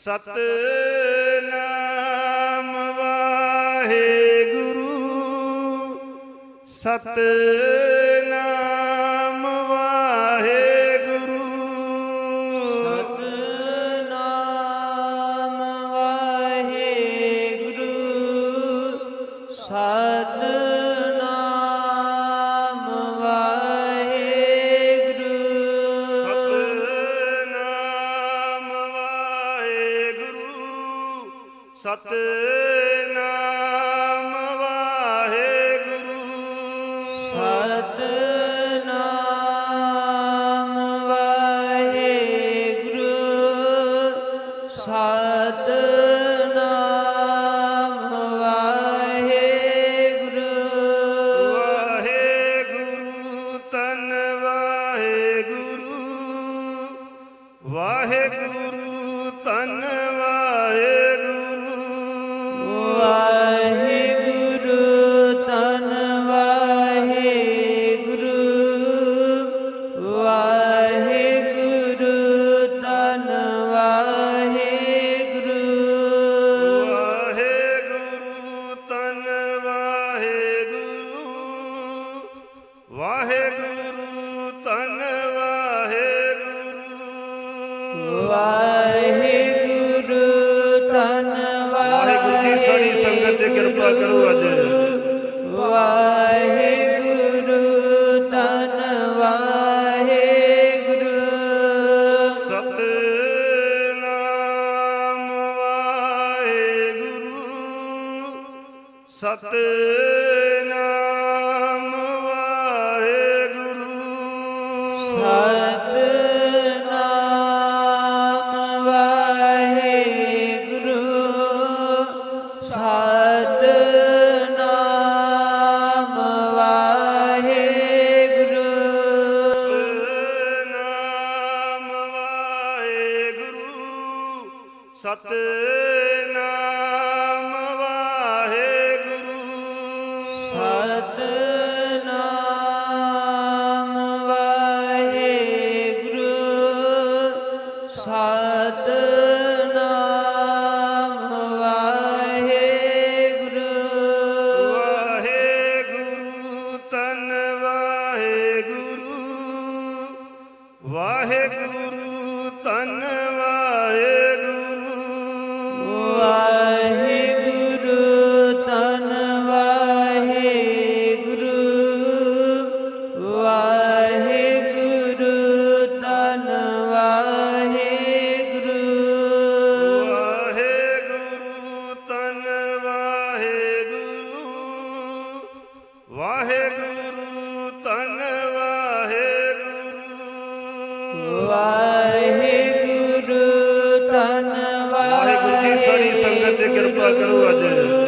ਸਤ ਨਾਮ ਵਾਹਿਗੁਰੂ ਸਤ Oh. ਕਿਰਪਾ ਕਰੋ ਅੱਜ ਕਣੂ ਅੱਜ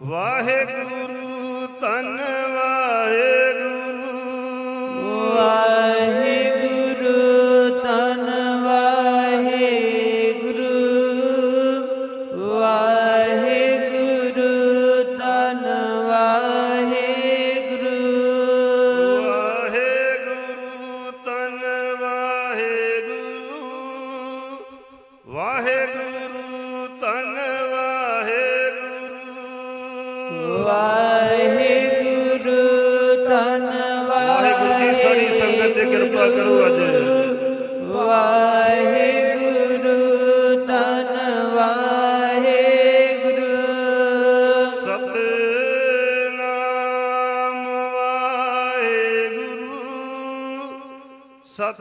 ਵਾਹਿਗੁਰੂ ਸਤ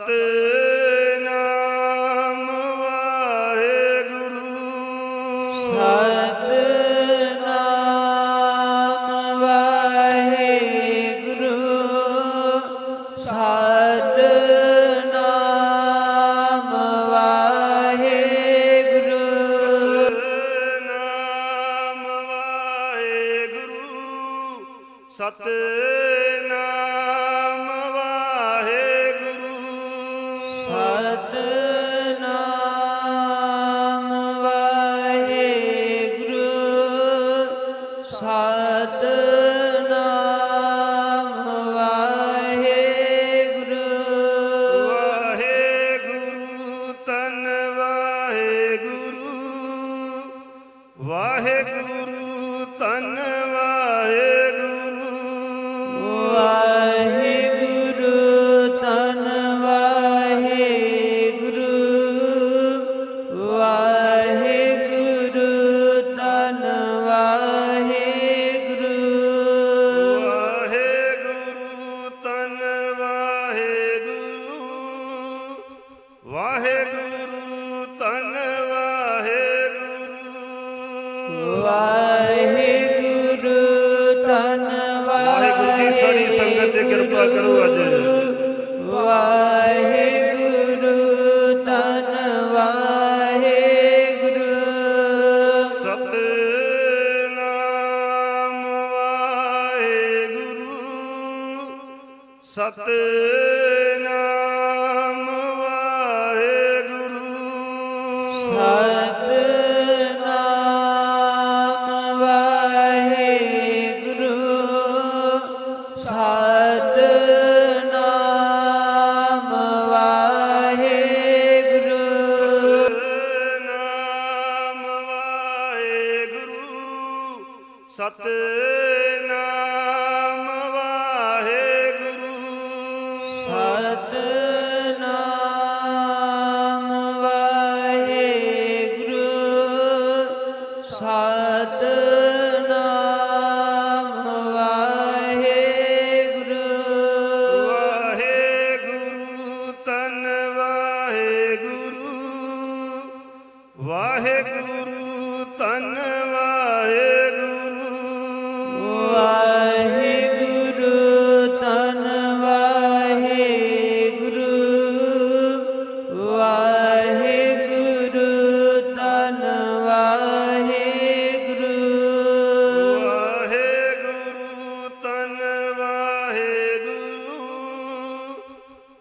ਸਾਰੀ ਸੰਗਤ ਤੇ ਕਿਰਪਾ ਕਰੋ ਅੱਜ। ਵਾਹਿਗੁਰੂ ਤਨ ਵਾਹਿਗੁਰੂ। ਸਤਨਾਮ ਵਾਹਿਗੁਰੂ। ਸਤਿ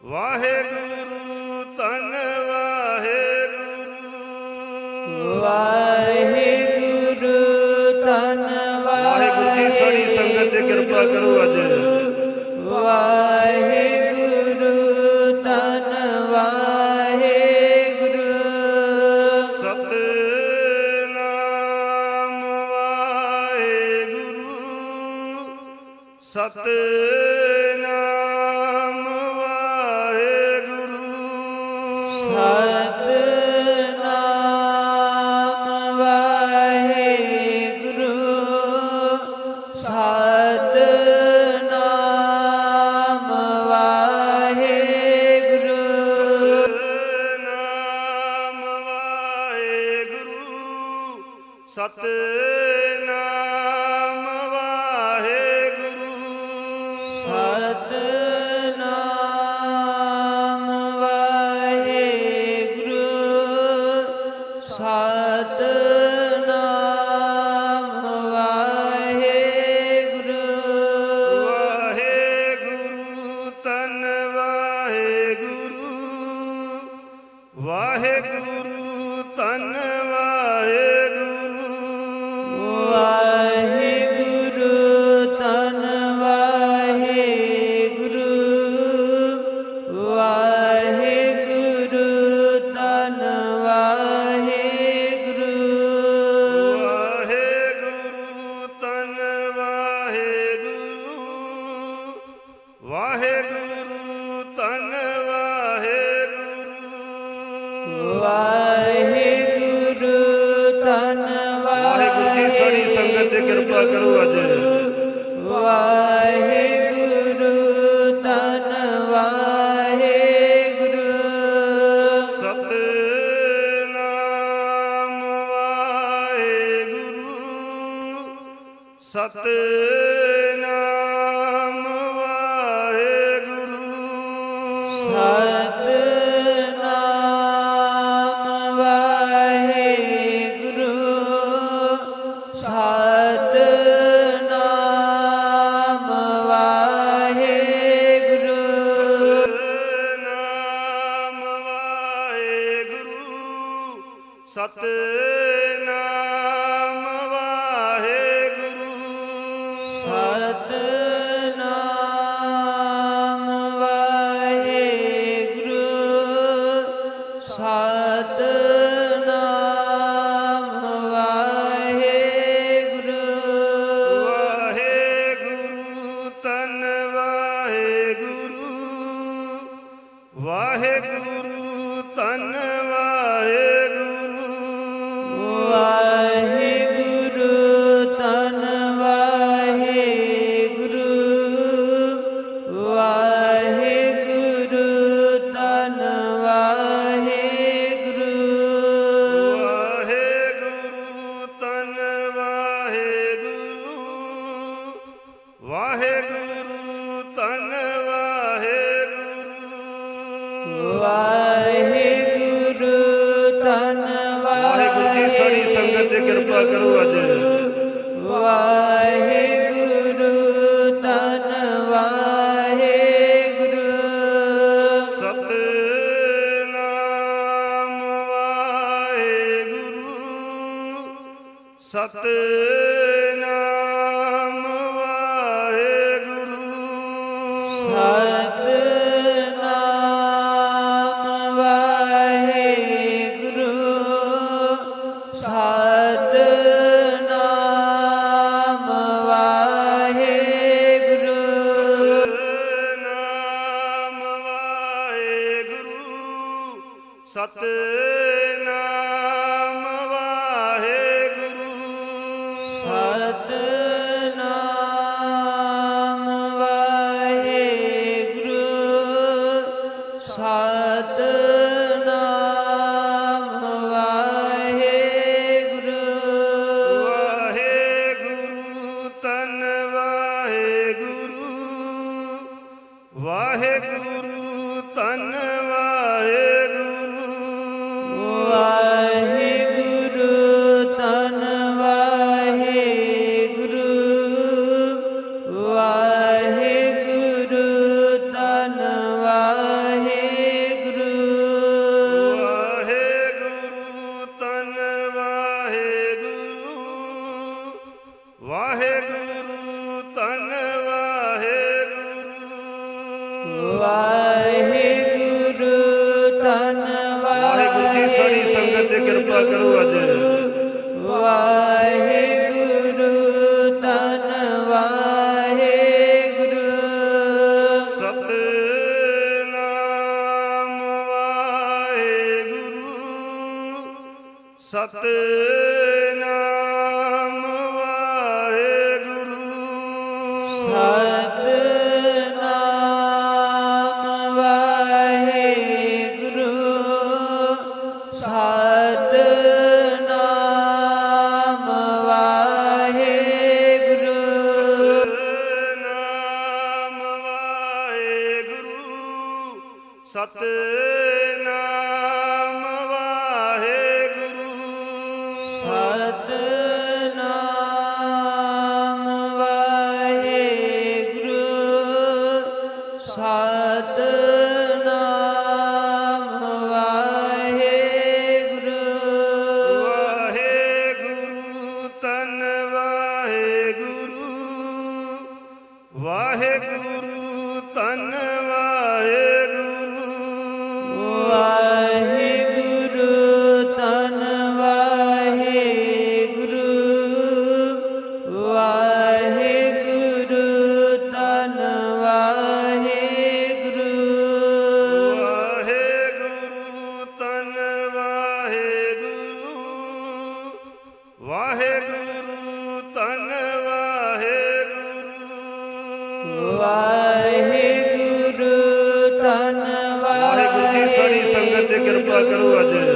ਵਾਹਿਗੁਰੂ ਧੰਨ ਵਾਹਿਗੁਰੂ। ਵਾਹਿਗੁਰੂ ਧੰਨ ਸੰਗਤ ਤੇ ਕਿਰਪਾ ਕਰੋ ਸਤ ಕಡುವ محمد ਵਾਹਿਗੁਰੂ ਧੰਨ ਵਾਹਿਗੁਰੂ। ਵਾਹਿਗੁਰੂ ਧੰਨ ਵਾਹਿਗੁਰੂ ਜੀ ਸਾਡੀ ਸੰਗਤ ਤੇ ਕਿਰਪਾ ਕਰੋ ਅੱਜ।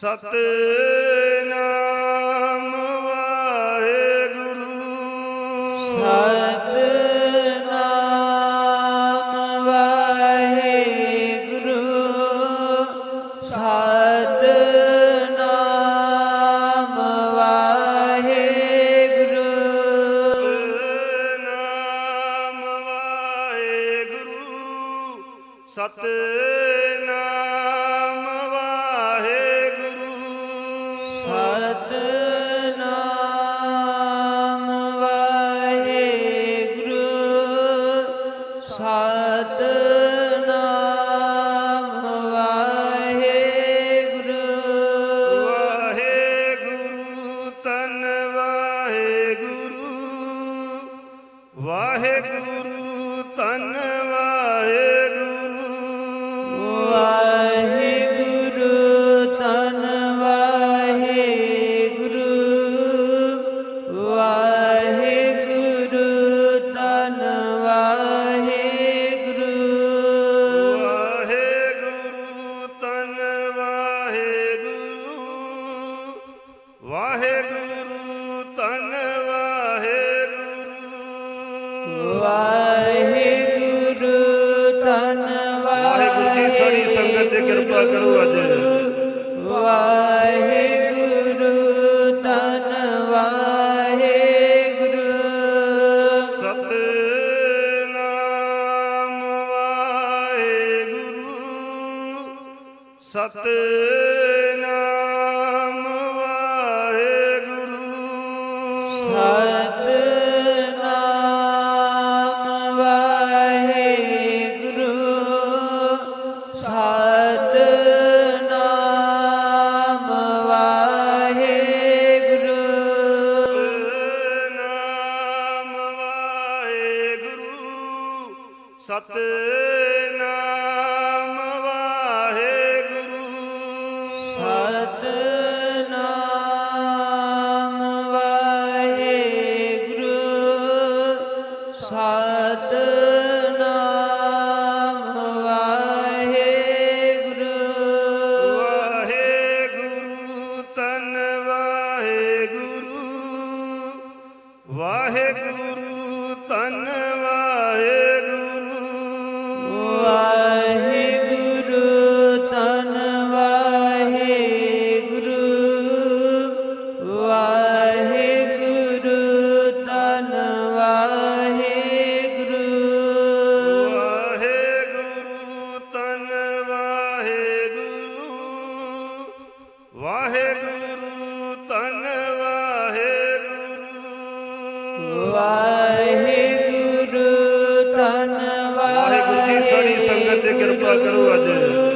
ਸਤ કરું આજે